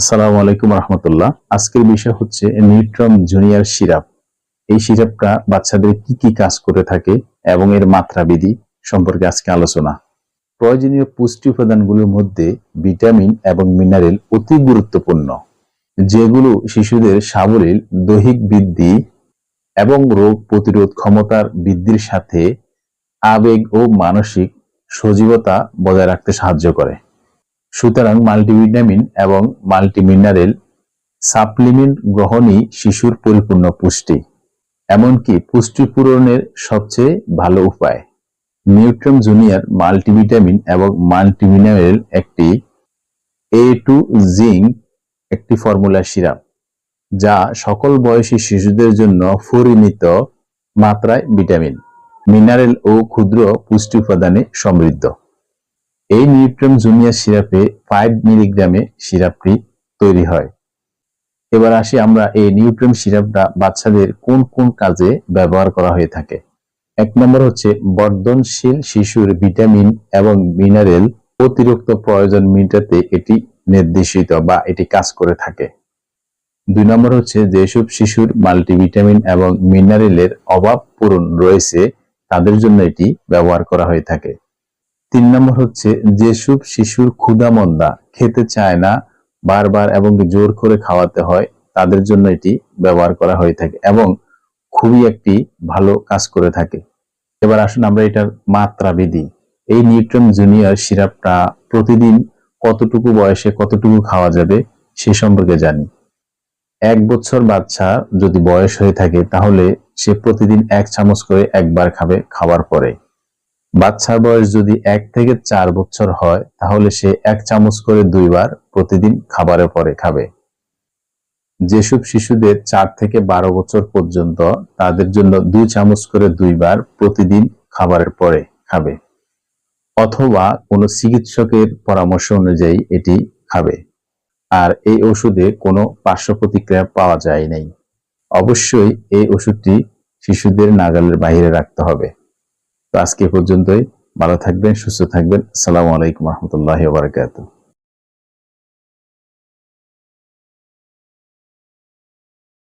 আসসালামু আলাইকুম রহমতুল্লাহ। আজকের বিষয় হচ্ছে নিউট্রন জুনিয়র সিরাপ। এই সিরাপটা বাচ্চাদের কি কি কাজ করে থাকে এবং এর মাত্রা বিধি সম্পর্কে আজকে আলোচনা। প্রয়োজনীয় পুষ্টি উপাদানগুলোর মধ্যে ভিটামিন এবং মিনারেল অতি গুরুত্বপূর্ণ, যেগুলো শিশুদের সাবলীল দৈহিক বৃদ্ধি এবং রোগ প্রতিরোধ ক্ষমতার বৃদ্ধির সাথে আবেগ ও মানসিক সজীবতা বজায় রাখতে সাহায্য করে। সুতরাং মাল্টিভিটামিন এবং মাল্টিমিনারেল সাপ্লিমেন্ট গ্রহণই শিশুর পরিপূর্ণ পুষ্টি। এমনকি পুষ্টি পূরণের সবচেয়ে ভালো উপায়। নিউট্রন জুনিয়র মাল্টিভিটামিন এবং মাল্টিমিনারেল একটি এ টু জিঙ্ক একটি ফর্মুলা সিরাপ, যা সকল বয়সী শিশুদের জন্য পরিমিত মাত্রায় ভিটামিন মিনারেল ও ক্ষুদ্র পুষ্টি উপাদানে সমৃদ্ধ। এই নিউট্রন জুনিয়র সিরাপে ফাইভ মিলিগ্রামে সিরাপটি তৈরি হয়। এবার আসি আমরা এই নিউট্রন সিরাপটা বাচ্চাদের কোন কোন কাজে ব্যবহার করা হয়ে থাকে। এক নম্বর হচ্ছে বর্ধনশীল শিশুর ভিটামিন এবং মিনারেল অতিরিক্ত প্রয়োজন মেটাতে এটি নির্দেশিত বা এটি কাজ করে থাকে। দুই নম্বর হচ্ছে যেসব শিশুর মাল্টিভিটামিন এবং মিনারেলের অভাব পূরণ রয়েছে, তাদের জন্য এটি ব্যবহার করা হয়ে থাকে। তিন নম্বর হচ্ছে, যেসব শিশুর ক্ষুধা মন্দা, খেতে চায় না, বারবার এবং জোর করে খাওয়াতে হয়, তাদের জন্য এটি ব্যবহার করা হয়ে থাকে এবং খুবই একটি ভালো কাজ করে থাকে। এবার আসুন আমরা এটার মাত্রা বিধি। এই নিউট্রন জুনিয়র সিরাপটা প্রতিদিন কতটুকু বয়সে কতটুকু খাওয়া যাবে সে সম্পর্কে জানি। এক বছর বাচ্চা যদি বয়স হয়ে থাকে, তাহলে সে প্রতিদিন এক চামচ করে একবার খাবে খাওয়ার পরে। বাচ্চার বয়স যদি এক থেকে চার বছর হয়, তাহলে সে এক চামচ করে দুইবার প্রতিদিন খাবারের পরে খাবে। যেসব শিশুদের চার থেকে বারো বছর পর্যন্ত, তাদের জন্য দুই চামচ করে দুইবার প্রতিদিন খাবারের পরে খাবে, অথবা কোনো চিকিৎসকের পরামর্শ অনুযায়ী এটি খাবে। আর এই ওষুধে কোনো পার্শ্ব প্রতিক্রিয়া পাওয়া যায় নাই। অবশ্যই এই ওষুধটি শিশুদের নাগালের বাইরে রাখতে হবে। তো আজকে পর্যন্তই। ভালো থাকবেন সুস্থ থাকবেন। সালামু আলাইকুম রহমতুল্লাহ বারকাতুহ।